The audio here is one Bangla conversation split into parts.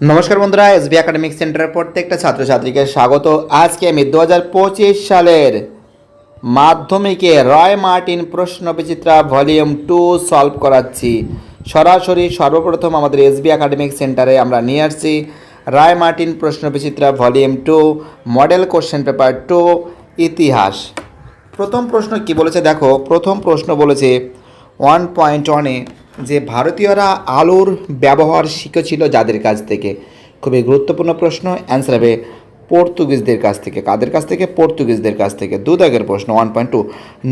নমস্কার বন্ধুরা এসবি একাডেমিক সেন্টারের প্রত্যেকটা ছাত্রছাত্রীকে স্বাগত। আজকে আমি দু পঁচিশ সালের মাধ্যমিকে রয় মার্টিন প্রশ্ন বিচিত্রা ভলিউম টু সলভ করাচ্ছি। সরাসরি সর্বপ্রথম আমাদের এসবি একাডেমিক সেন্টারে আমরা নিয়ে আসছি Ray Martin Prashna Bichitra volume two, model question paper two, ইতিহাস। প্রথম প্রশ্ন কি বলেছে? দেখো, প্রথম প্রশ্ন বলেছে ওয়ান পয়েন্ট ওয়ানে যে ভারতীয়রা আলোর ব্যবহার শিখেছিল যাদের কাছ থেকে? খুবই গুরুত্বপূর্ণ প্রশ্ন। অ্যান্সার হবে পর্তুগিজদের কাছ থেকে। কাদের কাছ থেকে? পর্তুগিজদের কাছ থেকে। দু দাগের প্রশ্ন ওয়ান পয়েন্ট টু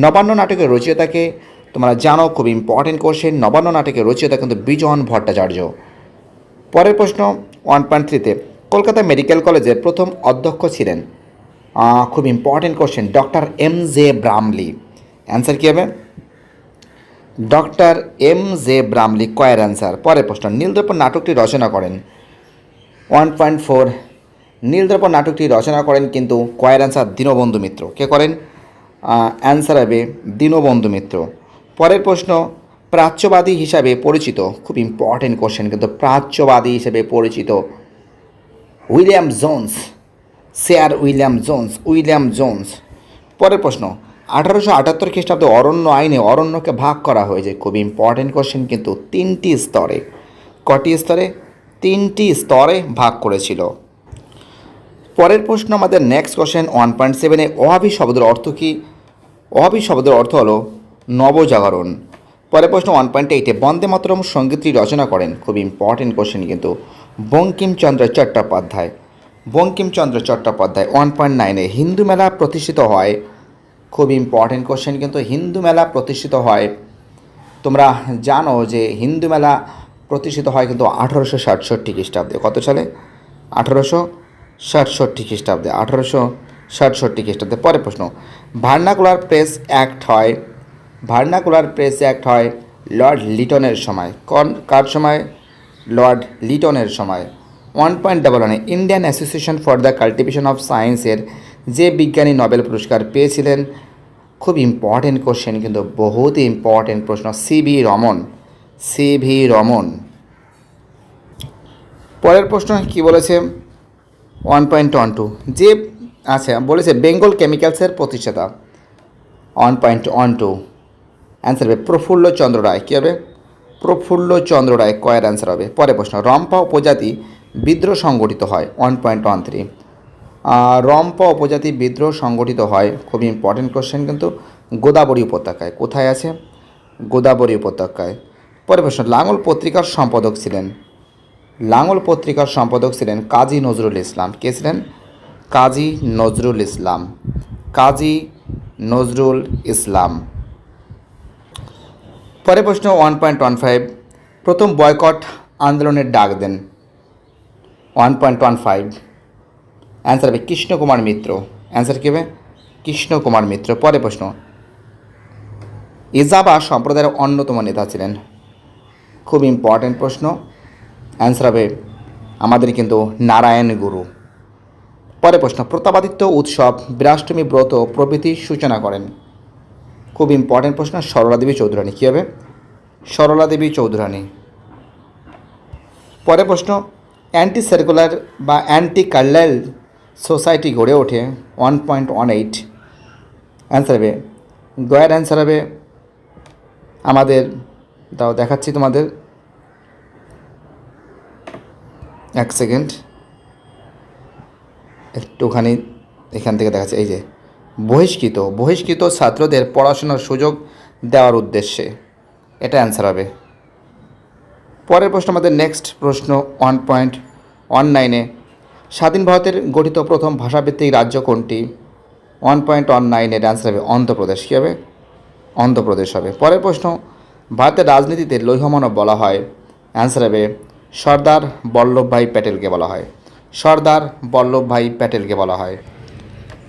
নবান্ন নাটকের রচয়িতাকে তোমরা জানো, খুব ইম্পর্টেন্ট কোশ্চেন নবান্ন নাটকের রচয়িতা কিন্তু বিজন ভট্টাচার্য। পরের প্রশ্ন ওয়ান পয়েন্ট থ্রিতে কলকাতা মেডিকেল কলেজের প্রথম অধ্যক্ষ ছিলেন। খুব important question doctor M J Bramley answer কী হবে? ডক্টর এম জে ব্রামলি কয়ের অ্যান্সার। পরের প্রশ্ন নীলদর্পণ নাটকটি রচনা করেন। ওয়ান পয়েন্ট ফোর নীলদর্পণ নাটকটি রচনা করেন কিন্তু কয়ের অ্যান্সার দীনবন্ধু মিত্র। কে করেন? অ্যান্সার হবে দীনবন্ধু মিত্র। পরের প্রশ্ন, প্রাচ্যবাদী হিসাবে পরিচিত, খুব ইম্পর্টেন্ট কোশ্চেন কিন্তু প্রাচ্যবাদী হিসেবে পরিচিত William Jones, sir William Jones William Jones. পরের প্রশ্ন আঠারোশো আটাত্তর খ্রিস্টাব্দে অরণ্য আইনে অরণ্যকে ভাগ করা হয়েছে। খুব ইম্পর্টেন্ট কোশ্চেন কিন্তু তিনটি স্তরে, কটি স্তরে? তিনটি স্তরে ভাগ করেছিল। পরের প্রশ্ন, আমাদের নেক্সট কোশ্চেন ওয়ান পয়েন্ট সেভেনে অভাবী শব্দের অর্থ কী? অভাবী শব্দের অর্থ হলো নবজাগরণ। পরের প্রশ্ন ওয়ান পয়েন্ট এইটে বন্দে মাতরম সঙ্গীতটি রচনা করেন। খুব ইম্পর্টেন্ট কোশ্চেন কিন্তু বঙ্কিমচন্দ্র চট্টোপাধ্যায়। বঙ্কিমচন্দ্র চট্টোপাধ্যায় ওয়ান পয়েন্ট নাইনে হিন্দু মেলা প্রতিষ্ঠিত হয় খুব ইম্পর্টেন্ট কোশ্চেন কিন্তু হিন্দু মেলা প্রতিষ্ঠিত হয়। তোমরা জানো যে হিন্দু মেলা প্রতিষ্ঠিত হয় কিন্তু আঠারোশো ষাটষট্টি খ্রিস্টাব্দে। কত সালে? আঠারোশো ষাটষট্টি খ্রিস্টাব্দে। আঠারোশো ষাটষট্টি খ্রিস্টাব্দে। পরে প্রশ্ন, ভার্নাকুলার প্রেস অ্যাক্ট হয়? ভার্নাকুলার প্রেস অ্যাক্ট হয় লর্ড লিটনের সময়। কন, কার সময়? লর্ড লিটনের সময়। ওয়ান পয়েন্ট ডাবল ওয়ানে Indian association for the cultivation of সায়েন্সের যে বিজ্ঞানী নোবেল পুরস্কার পেয়েছিলেন, খুব ইম্পর্টেন্ট কোশ্চেন কিন্তু বহুত ইম্পর্টেন্ট প্রশ্ন C V Raman C V Raman. পরের প্রশ্ন কি বলেছে? ওয়ান পয়েন্ট ওয়ান টু যে আচ্ছা বলেছে বেঙ্গল কেমিক্যালসের প্রতিষ্ঠাতা। One point one two answer হবে প্রফুল্ল চন্দ্র রায়। কী হবে? প্রফুল্ল চন্দ্র রায়, কয়ের অ্যান্সার হবে। পরের প্রশ্ন, রম্পা উপজাতি বিদ্রোহ সংগঠিত হয় one point one three Rampa উপজাতি বিদ্রোহ সংগঠিত হয়। খুব ইম্পর্টেন্ট কোশ্চেন কিন্তু, গোদাবরী উপত্যকায়। কোথায় আছে? গোদাবরী উপত্যকায়। পরের প্রশ্ন লাঙল পত্রিকার সম্পাদক ছিলেন। লাঙল পত্রিকার সম্পাদক ছিলেন কাজী নজরুল ইসলাম। কে ছিলেন? কাজী নজরুল ইসলাম। কাজী নজরুল ইসলাম। পরে প্রশ্ন ওয়ান পয়েন্ট ওয়ান ফাইভ প্রথম বয়কট আন্দোলনের ডাক দেন। One point one five answer হবে কৃষ্ণকুমার মিত্র। অ্যান্সার কী হবে? কৃষ্ণকুমার মিত্র। পরে প্রশ্ন। ইজাবা সম্প্রদায়ের অন্যতম নেতা ছিলেন। খুব ইম্পর্ট্যান্ট প্রশ্ন। অ্যান্সার হবে আমাদের কিন্তু নারায়ণ গুরু। পরে প্রশ্ন। প্রতাপাদিত্য উৎসব বিরাষ্টমী ব্রত প্রভৃতির সূচনা করেন। খুব ইম্পর্টেন্ট প্রশ্ন। সরলা দেবী চৌধুরানী। কী হবে? সরলা দেবী চৌধুরানী। পরে প্রশ্ন। অ্যান্টি সার্কুলার বা অ্যান্টি কার্লাইল সোসাইটি গড়ে ওঠে one point one eight. Answer হবে। গয়ের অ্যান্সার হবে। আমাদের তাও দেখাচ্ছি তোমাদের। এক সেকেন্ড। একটুখানি এখান থেকে দেখাচ্ছে। এই যে, বহিষ্কৃত বহিষ্কৃত ছাত্রদের পড়াশোনার সুযোগ দেওয়ার উদ্দেশ্যে। এটা অ্যান্সার হবে। পরের প্রশ্ন, আমাদের নেক্সট প্রশ্ন ওয়ান পয়েন্ট ওয়ান নাইনে স্বাধীন ভারতের গঠিত প্রথম ভাষাভিত্তিক রাজ্য কোনটি? ওয়ান পয়েন্ট ওয়ান নাইনের অ্যান্সার হবে অন্ধ্রপ্রদেশ। কী হবে? অন্ধ্রপ্রদেশ হবে। পরের প্রশ্ন, ভারতের রাজনীতিতে লৌহমানব বলা হয়। অ্যান্সার হবে সর্দার বল্লভভাই প্যাটেলকে বলা হয়। সর্দার বল্লভভাই প্যাটেলকে বলা হয়।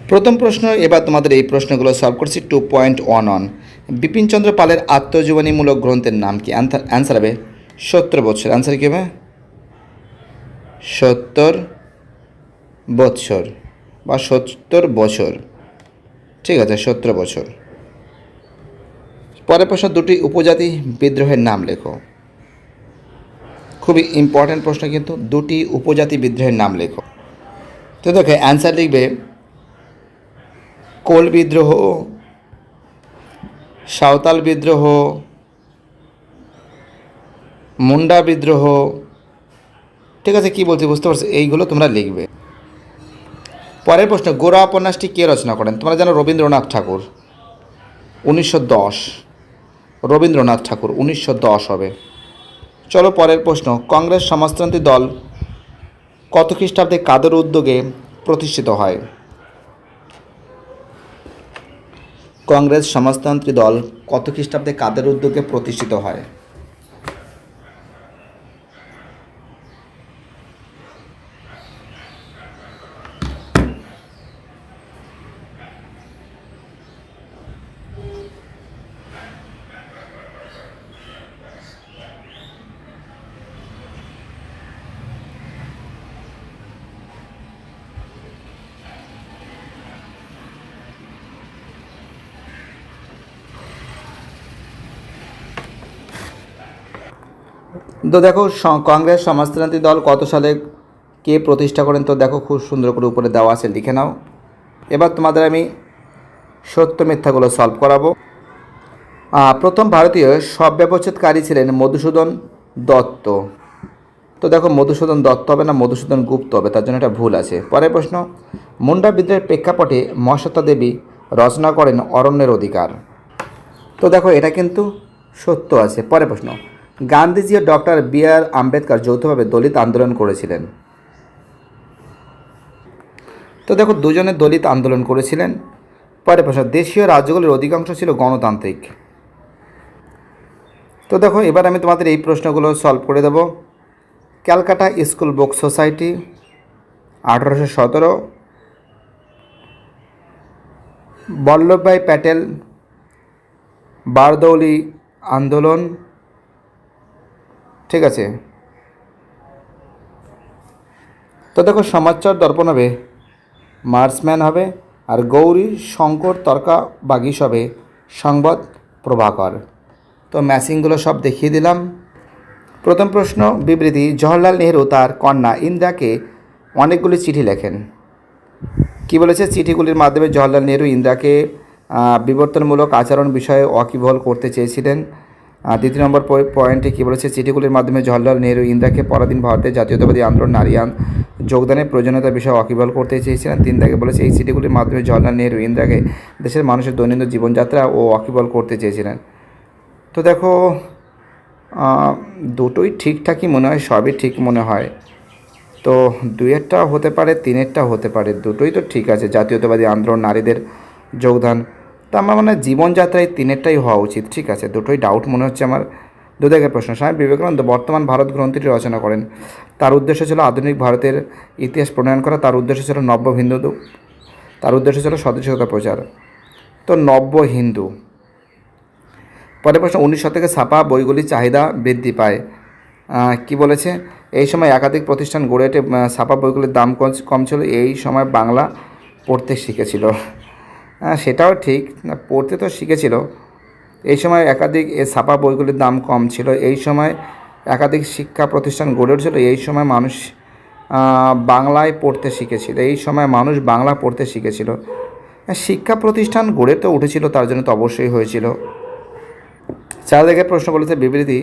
প্রথম প্রশ্ন, এবার তোমাদের এই প্রশ্নগুলো সলভ করছি two point one one Bipinchandra পালের আত্মজীবনীমূলক গ্রন্থের নাম কি? অ্যান্সার হবে সত্তর বছর। অ্যান্সার কী হবে? সত্তর বৎসর বা সত্তর বছর। ঠিক আছে, সত্তর বছর। পরের প্রশ্ন, দুটি উপজাতি বিদ্রোহের নাম লেখো। খুবই ইম্পর্ট্যান্ট প্রশ্ন কিন্তু, দুটি উপজাতি বিদ্রোহের নাম লেখো। তো দেখো অ্যান্সার লিখবে, কোল বিদ্রোহ, সাঁওতাল বিদ্রোহ, মুন্ডা বিদ্রোহ। ঠিক আছে, কি বলছি, বুঝতে পারছ? এইগুলো তোমরা লিখবে। পরের প্রশ্ন গোরা উপন্যাসটি কে রচনা করেন? তোমরা জানো রবীন্দ্রনাথ ঠাকুর। উনিশশো দশ। রবীন্দ্রনাথ ঠাকুর, উনিশশো দশ হবে। চলো পরের প্রশ্ন, কংগ্রেস সমাজতান্ত্রী দল কত খ্রিস্টাব্দে কাদের উদ্যোগে প্রতিষ্ঠিত হয়? কংগ্রেস সমাজতান্ত্রী দল কত খ্রিস্টাব্দে কাদের উদ্যোগে প্রতিষ্ঠিত হয়? তো দেখো কংগ্রেস সমাজতান্ত্রী দল কত সালে কে প্রতিষ্ঠা করেন তো দেখো, খুব সুন্দর করে উপরে দেওয়া আছে, লিখে নাও। এবার তোমাদের আমি সত্য মিথ্যাগুলো সলভ করাবো। প্রথম ভারতীয় সব ব্যবচ্ছেদকারী ছিলেন মধুসূদন দত্ত। তো দেখো, মধুসূদন দত্ত হবে না, মধুসূদন গুপ্ত হবে, তার জন্য এটা ভুল আছে। পরের প্রশ্ন, মুন্ডা বিদ্রোহের প্রেক্ষাপটে মহাশ্বেতা দেবী রচনা করেন অরণ্যের অধিকার। তো দেখো, এটা কিন্তু সত্য আছে। পরের প্রশ্ন গান্ধীজি ও ডক্টর বি আর আম্বেদকর যৌথভাবে দলিত আন্দোলন করেছিলেন। তো দেখো, দুজনে দলিত আন্দোলন করেছিলেন। পরের প্রশ্ন, দেশীয় রাজ্যগুলির অধিকাংশ ছিল গণতান্ত্রিক। তো দেখো, এবার আমি তোমাদের এই প্রশ্নগুলো সলভ করে দেব। ক্যালকাটা স্কুল বুক সোসাইটি, আঠারোশো সতেরো। বল্লভভাই প্যাটেল, বারদৌলি আন্দোলন। ঠিক আছে। তো দেখো সমাচার দর্পণ হবে, মার্সম্যান হবে, আর গৌরী, শঙ্কর, তর্কা বাগিস হবে, সংবাদ প্রভাকর। তো ম্যাচিংগুলো সব দেখিয়ে দিলাম। প্রথম প্রশ্ন, বিবৃতি, জওহরলাল নেহরু তার কন্যা ইন্দিরাকে অনেকগুলি চিঠি লেখেন। কি বলেছে? চিঠিগুলির মাধ্যমে জওহরলাল নেহরু ইন্দিরাকে বিবর্তনমূলক আচরণ বিষয়ে ওয়াকিবহল করতে চেয়েছিলেন। দ্বিতীয় নম্বর পয়- পয়েন্টে কী বলেছে? চিঠিগুলির মাধ্যমে জওহরলাল নেহরু ইন্দিরাকে পরাধীন ভারতের জাতীয়তাবাদী আন্দোলন নারী যোগদানের প্রয়োজনীয়তার বিষয়ে ওয়াকিবহল করতে চেয়েছিলেন। তিন দাগে বলেছে, এই চিঠিগুলির মাধ্যমে জওহরলাল নেহরু ইন্দিরাকে দেশের মানুষের দৈনন্দিন জীবনযাত্রা ও ওয়াকিবহল করতে চেয়েছিলেন। তো দেখো দুটোই ঠিকঠাকই মনে হয়, সবই ঠিক মনে হয়। তো দুইয়েরটা হতে পারে তিনেরটা হতে পারে, দুটোই তো ঠিক আছে। জাতীয়তাবাদী আন্দোলন নারীদের যোগদান তা আমার মনে জীবনযাত্রায় তিনেরটাই হওয়া উচিত, ঠিক আছে? দুটোই ডাউট মনে হচ্ছে আমার। দু দেখের প্রশ্ন, স্বামী বিবেকানন্দ বর্তমান ভারত গ্রন্থটি রচনা করেন। তার উদ্দেশ্য ছিল আধুনিক ভারতের ইতিহাস প্রণয়ন করা, তার উদ্দেশ্য ছিল নব্য হিন্দু, তার উদ্দেশ্য ছিল সদস্যতা প্রচার। তো নব্য হিন্দু। পরের প্রশ্ন, উনিশ শতকে ছাপা বইগুলির চাহিদা বৃদ্ধি পায়। কি বলেছে? এই সময় একাধিক প্রতিষ্ঠান গড়ে ওঠে ছাপা বইগুলির দাম কম- ছিল, এই সময় বাংলা পড়তে শিখেছিল। সেটাও ঠিক। না পড়তে তো শিখেছিল। এই সময় একাধিক এ ছাপা বইগুলির দাম কম ছিল। এই সময় একাধিক শিক্ষা প্রতিষ্ঠান গড়ে উঠেছিল। এই সময় মানুষ বাংলায় পড়তে শিখেছিল। এই সময় মানুষ বাংলা পড়তে শিখেছিল। হ্যাঁ, শিক্ষা প্রতিষ্ঠান গড়ে তো উঠেছিল তার জন্য তো অবশ্যই হয়েছিল। চার জায়গায় প্রশ্ন বলেছে বিবৃতি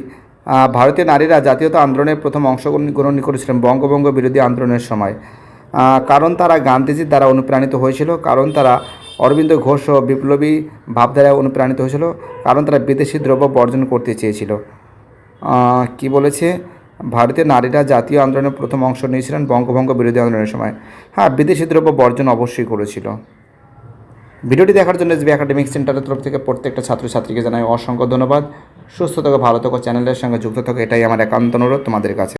ভারতীয় নারীরা জাতীয়তা আন্দোলনের প্রথম অংশগ্রহণ গ্রহণ করেছিলেন বঙ্গভঙ্গ বিরোধী আন্দোলনের সময়। কারণ তারা গান্ধীজির দ্বারা অনুপ্রাণিত হয়েছিল কারণ তারা অরবিন্দ ঘোষ ও বিপ্লবী ভাবধারায় অনুপ্রাণিত হয়েছিল, কারণ তারা বিদেশি দ্রব্য বর্জন করতে চেয়েছিল। কি বলেছে? ভারতীয় নারীরা জাতীয় আন্দোলনের প্রথম অংশ নিয়েছিলেন বঙ্গভঙ্গ বিরোধী আন্দোলনের সময়। হ্যাঁ বিদেশি দ্রব্য বর্জন অবশ্যই করেছিল। ভিডিওটি দেখার জন্য এসবি একাডেমিক সেন্টারের তরফ থেকে প্রত্যেকটা ছাত্রছাত্রীকে জানাই অসংখ্য ধন্যবাদ। সুস্থ থাকো, ভালো থাকো, চ্যানেলের সঙ্গে যুক্ত থাকো, এটাই আমার একান্ত অনুরোধ তোমাদের কাছে।